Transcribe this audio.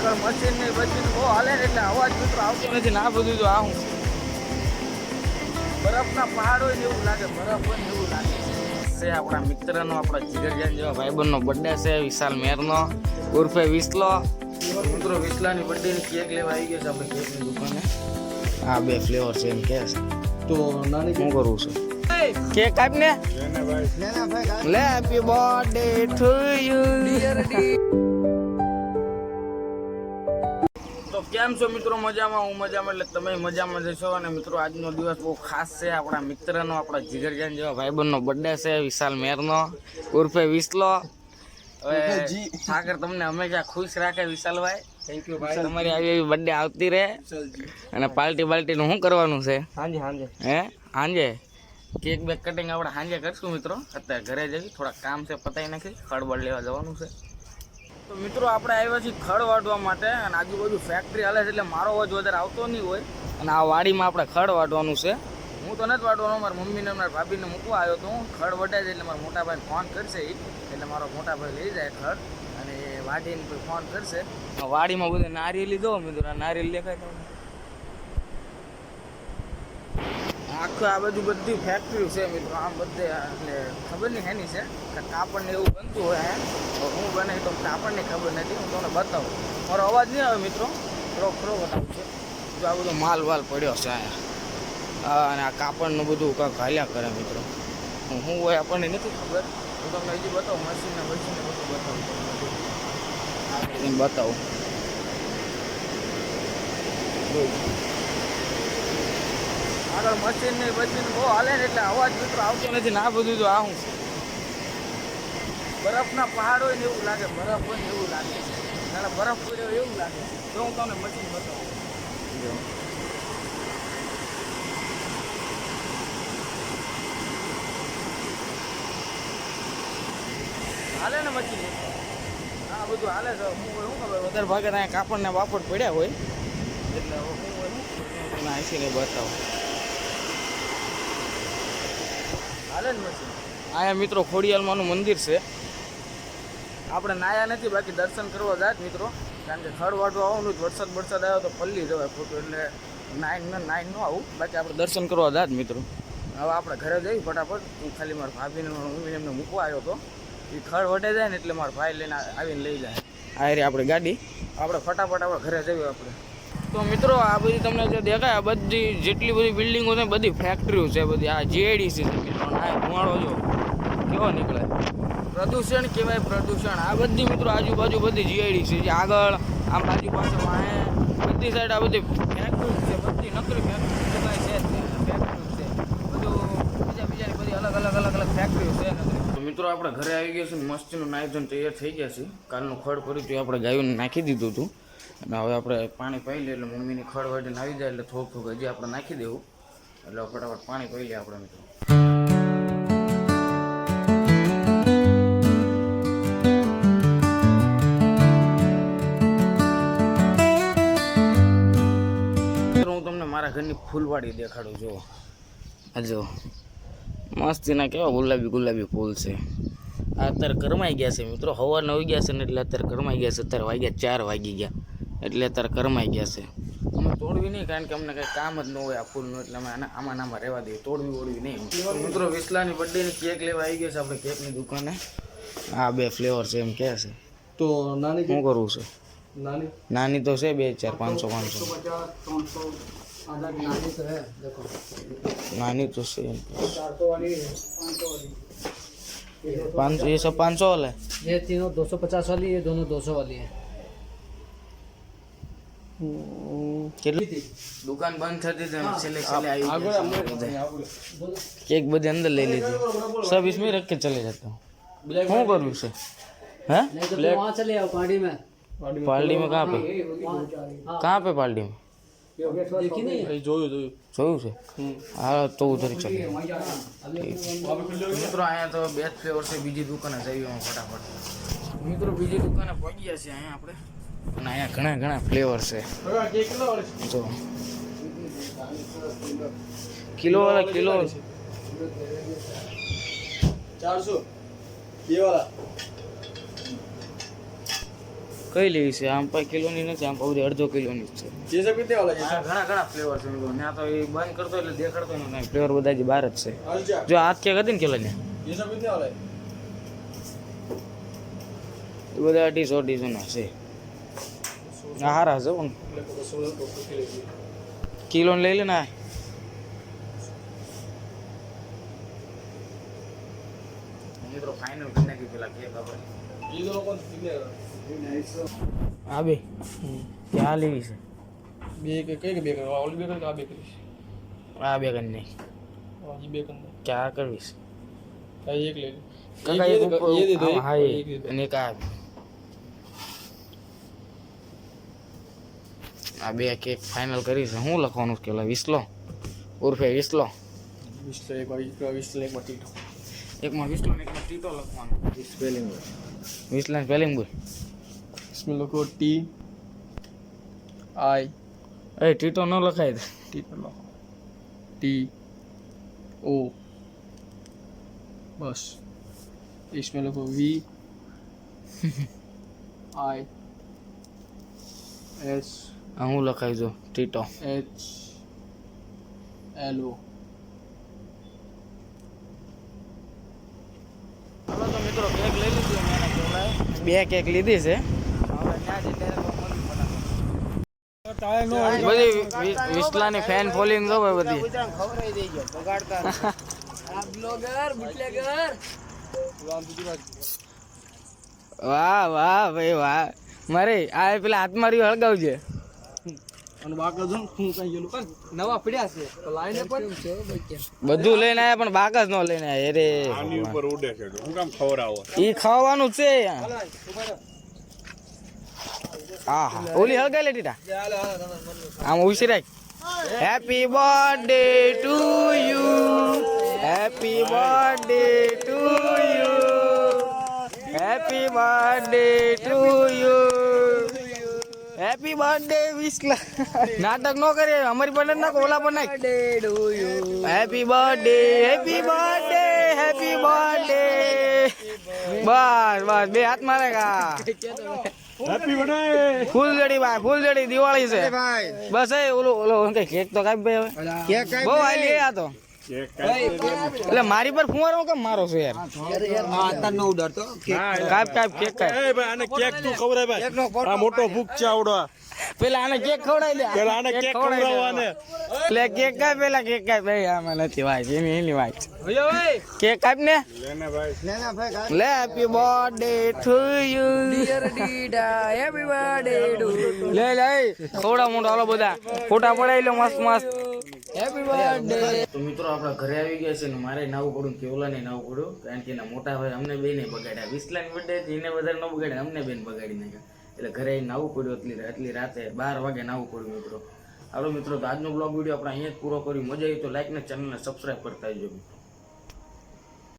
આગળ મશીન ને મશીન બહુ હાલે એટલે અવાજ મિત્રો આવતો નથી ને આ બધું તો આવું. બરફના પહાડ હોય ને એવું લાગે બરફ હોય ને એવું લાગે. છે આપણા મિત્રનો આપણા જીગરજાન જેવા ભાઈબંધનો બર્થડે છે વિશાલ મેરનો ઉર્ફે વિસલો. મિત્રો વિસલાની બર્થડેની કેક લેવા આવી ગયો છે આપણે કેકની દુકાને. આ બે ફ્લેવર છે એમ કે તો નાની શું કરવું છે? કેક આપને? લે હેપી બર્થડે ટુ યુ તો કેમ છો મિત્રો? મજામાં હું મજામાં એટલે તમે મજામાં જશો અને મિત્રો આજનો દિવસ બહુ ખાસ છે. આપણા મિત્રનો આપણા જીગરજાન જેવા ભાઈબંધનો બર્થડે છે વિશાલ મેરનો ઉર્ફે વિસલો. હવે. સાગર તમને હંમેશા ખુશ રાખે વિશાલભાઈ. થેન્ક યુ ભાઈ. તમારી આવી એવી બર્થડે આવતી રહે. અને પાર્ટી બાલ્ટીનું શું કરવાનું છે? હાંજે હાંજે. હે? સાંજે કેક બેક કટિંગ આપણે સાંજે કરશું મિત્રો. અત્યારે ઘરે જઈ થોડા કામ છે પતાવી નાખી ખડબડ લેવા જવાનું છે. તો મિત્રો આપણે આવ્યા છીએ ખડ વાટવા માટે અને આજુબાજુ ફેક્ટરી હાલે છે એટલે મારો અવાજ વધારે આવતો નહીં હોય. અને આ વાડીમાં આપણે ખડ વાટવાનું છે. હું તો નથી વાટવાનો મારા મમ્મીને મારા ભાભીને મૂકવા આવ્યો તો હું ખડ વટાય છે એટલે મારા મોટા ભાઈને ફોન કરશે એટલે મારો મોટા ભાઈ લઈ જાય ખડ અને એ વાટીને ફોન કરશે. વાડીમાં બધે નારિયેલી દો મિત્રો નારિયેલ દેખાય તમને. આખું આ બધું બધી ફેક્ટરી છે મિત્રો. આમ બધે એટલે ખબર નહીં હેની છે કે કાપડને એવું બનતું હોય તો હું બને તો કાપડની ખબર નથી. હું તમને બતાવું. મારો અવાજ નહીં આવે મિત્રો. ખરો ખરો બતાવું છે. જો આ બધો માલ વાલ પડ્યો છે અહીંયા. અને આ કાપડનું બધું કાંક હાલ્યા કરે મિત્રો. હું હોય આપણને નથી ખબર. હું તમને હજી બતાવું, મશીનને મશીનને બધું બતાવું. બતાવું. આગળ મશીન ને મશીન બહુ હાલે ને એટલે અવાજ મિત્રો આવતો નથી ના આ બધું તો આવું. બરફના પહાડ હોય ને એવું લાગે, બરફ હોય ને એવું લાગે. ના બરફ પડ્યો હોય એવું લાગે. તો હું તમને મશીન બતાવું. હાલે ને મશીન હા બધું હાલે છે હું શું ખબર, વધારે ભાગે કાપડ ને વાપડ પડ્યા હોય. એટલે હું ના શું ને બતાવું હાલે ને મશીન અહીંયા મિત્રો ખોડિયાલમાંનું મંદિર છે. આપણે નાયા નથી બાકી દર્શન કરવા જાય મિત્રો. કારણ કે ખડ વાટવા આવવાનું જ વરસાદ વરસાદ આવ્યો તો પલ્લી જવાય ખોટું એટલે નાઈન ને નાઈન ન આવું. બાકી આપણે દર્શન કરવા જાય મિત્રો. હવે આપણે ઘરે જઈ ફટાફટ હું ખાલી મારા ભાભીને મમ્મીને એમને મૂકવા આવ્યો હતો એ ખડ વટે જાય ને એટલે મારા ભાઈ લઈને આવીને લઈ જાય. આ રે આપણે ગાડી. આપણે ફટાફટ આપણે ઘરે જઈએ આપણે. તો મિત્રો, આ બધી તમને જે દેખાય, આ બધી જેટલી બધી બિલ્ડિંગો છે બધી ફેક્ટરીઓ છે બધી. આ જીઆઈડીસી છે મિત્રો. આ ધુમાડો જો, કેવો નીકળે. પ્રદૂષણ કહેવાય પ્રદૂષણ. આ બધી મિત્રો આજુબાજુ બધી જીઆઈડી છે. આગળ, આમ બાજુ પાસે વાહે બધી સાઈડ આ બધી ફેક્ટરી છે. બધી નકરી ફેક્ટરી કહેવાય છે. ફેક્ટરી છે. બધું બીજા બીજાની બધી અલગ અલગ અલગ અલગ ફેક્ટરીઓ છે નકરી. મિત્રો, આપણે ઘરે આવી ગયા છે મસ્તીનું નાયધન તૈયાર થઈ ગયા છે કાલનું ખડ કર્યું હતું આપણે ગાયોને નાખી દીધું હતું. અને હવે આપણે પાણી પાઈ લઈએ એટલે મમ્મીની ખડ વાટીને આવી જાય એટલે થોડુંક થોડુંક હજી આપણે નાખી દેવું. એટલે ફટાફટ પાણી પાઈ લઈએ આપણે મિત્રો. હું તમને મારા ઘરની ફૂલવાડી દેખાડું જો આ જો મસ્તીના કેવા ગુલાબી ગુલાબી ફૂલ છે. અત્યારે કરમાઈ ગયા છે મિત્રો. હવા નવી ગયા છે ને એટલે અત્યારે કરમાઈ ગયા છે. અત્યારે વાગ્યા ચાર વાગી ગયા. એટલે અત્યારે કરમાઈ ગયા છે અમે તોડવી નહીં કારણ કે અમને કંઈ કામ જ ન હોય આ ફૂલનું એટલે અમે આમાં આમાં રહેવા દઈએ તોડવી ઓડવી નહીં મિત્રો વિસલાની બર્થડેની કેક લેવા આવી ગયો છે આપણે કેકની દુકાને આ બે ફ્લેવર છે એમ કહે છે તો નાની શું કરવું છે નાની નાની તો છે બે ચાર પાંચસો પાંચસો નાની તો છે पाँच ये सब पाँच सौ वाला ये तीनों दो सौ पचास वाली ये दोनों दो सौ वाली है કેટલી દુકાન બંધ થતી હતી અને છેલ્લે છેલ્લે આવી ગયા છે. કેક બધી અંદર લઈ લીધી सब इसमें रख के चले जाता हूँ શું કરવું છે હે नहीं तो तुम वहाँ चले आओ पार्टी में पार्टी में कहाँ पे कहाँ पे पार्टी में देखी नहीं જોયું જોયું જોયું છે હા તો ઉધર ચલે મિત્રો અહીંયા તો બે જ ફ્લેવર છે બીજી દુકાને જઈએ હું ફટાફટ મિત્રો બીજી દુકાને પહોંચી ગયા છે અહીંયા આપણે અને અહીંયા ઘણા ઘણા ફ્લેવર છે. જો. કિલો વાળા કિલો. ચારસો. બે વાળા. કઈ લેવી છે? આમ પાંચ કિલોની નથી આમ પૌરી અડધો કિલોની છે. છે ઘણા ઘણા ફ્લેવર છે ત્યાં તો એ બંધ કરતો એટલે દેખાડતો નહીં ફ્લેવર બધા જ બહાર જ છે. જો. હાથ કે હતી ને કિલો ને એ. બધા અઢીસો અઢીસો ના છે. હારા જવું કિલો લઈ લે ને હા બે. ક્યાં લેવી છે? બે કઈ આ બે કરીશ? આ બે કરી નહીં બે કરી ક્યાં કરવીશ એક લઈ હા આ બે કેક ફાઇનલ કરી છે શું લખવાનું છે પેલા વિસલો ઉર્ફે વિસલો बीस एक बार एक बीस एक बार टीटो એકમાં વિસલો ને એકમાં ટીટો લખવાનું સ્પેલિંગ વિસલા સ્પેલિંગ બોલ इसमें लिखो टी आई એ ટીટો ન લખાય તો. टी पर लिखो टी ओ बस इसमें लिखो वी आई एस આ હું લખાવી દઉં? ટીટો. એચ એલઓ બે કેક લીધી છે. બધી ફેન ફોલિંગ જો વાહ વાહ ભાઈ વાહ. મારે આ પેલા હાથમાં રહ્યું હળગાવજે. અને બાકર હું કઈ ગયેલું. કર નવા પડ્યા છે. તો લાઈને પણ. બધું લઈને આયા પણ બાકસ નો લઈને આયા અરે આની ઉપર ઉડે છે હું કામ ખવડાવો? ઈ ખાવાનું છે. ઓલી હળગાઈ લે દીધા આમ ઉસી રાખ. Happy birthday to you happy birthday to you happy birthday to you happy birthday વિસલા નાટક નો કરે અમારી પર ના ઓલા પર નાખ. Happy birthday happy birthday happy birthday બસ બસ બે હાથ મારે કા હેપી બર્થડે ફૂલજડી ભાઈ ફૂલજડી દિવાળી છે. બસ એ ઓલો ઓલો કેક તો કાપી ભાઈ હવે. બહુ હાલી આ તો. કેક એટલે મારી પર ફુવારો કેમ મારો છે યાર? કાપ કાપ કેક કાપ. એ ભાઈ આને કેક તું ખવડાય ભાઈ. આ મોટો ભૂખ છે આવડો. પેલા આને કેક ખવડાય લે પેલા આને કેક ખવડાવી એટલે કેક કાપ પેલા કેક કાપ. ભાઈ આમાં નથી ભાઈ એની એની વાત કેક કાપ ને? લેને ભાઈ. લે હેપી બર્થડે ટુ યુ લે લે થોડા મોટો હાલો બધા. ફોટા પડાઈ લો મસ્ત મસ્ત. હેપી તો મિત્રો આપણા ઘરે આવી ગયા છે ને મારે નાવું પડ્યું કેવલા ને નાવું પડ્યું કારણ કે એના મોટા ભાઈ અમને બે નહીં બગાડ્યા. વિસલાની બર્થડે એને વધારે ન બગાડ્યા. અમને બેન બગાડી નાખ્યા. એટલે ઘરે નાવું પડ્યું એટલી એટલી રાતે બાર વાગે નાવું પડ્યું મિત્રો. હાલો મિત્રો, તો આજનો બ્લોગ વીડિયો આપણે અહીંયા જ પૂરો કર્યું. મજા આવી તો લાઈક ને ચેનલને સબસ્ક્રાઈબ કરતા મિત્રો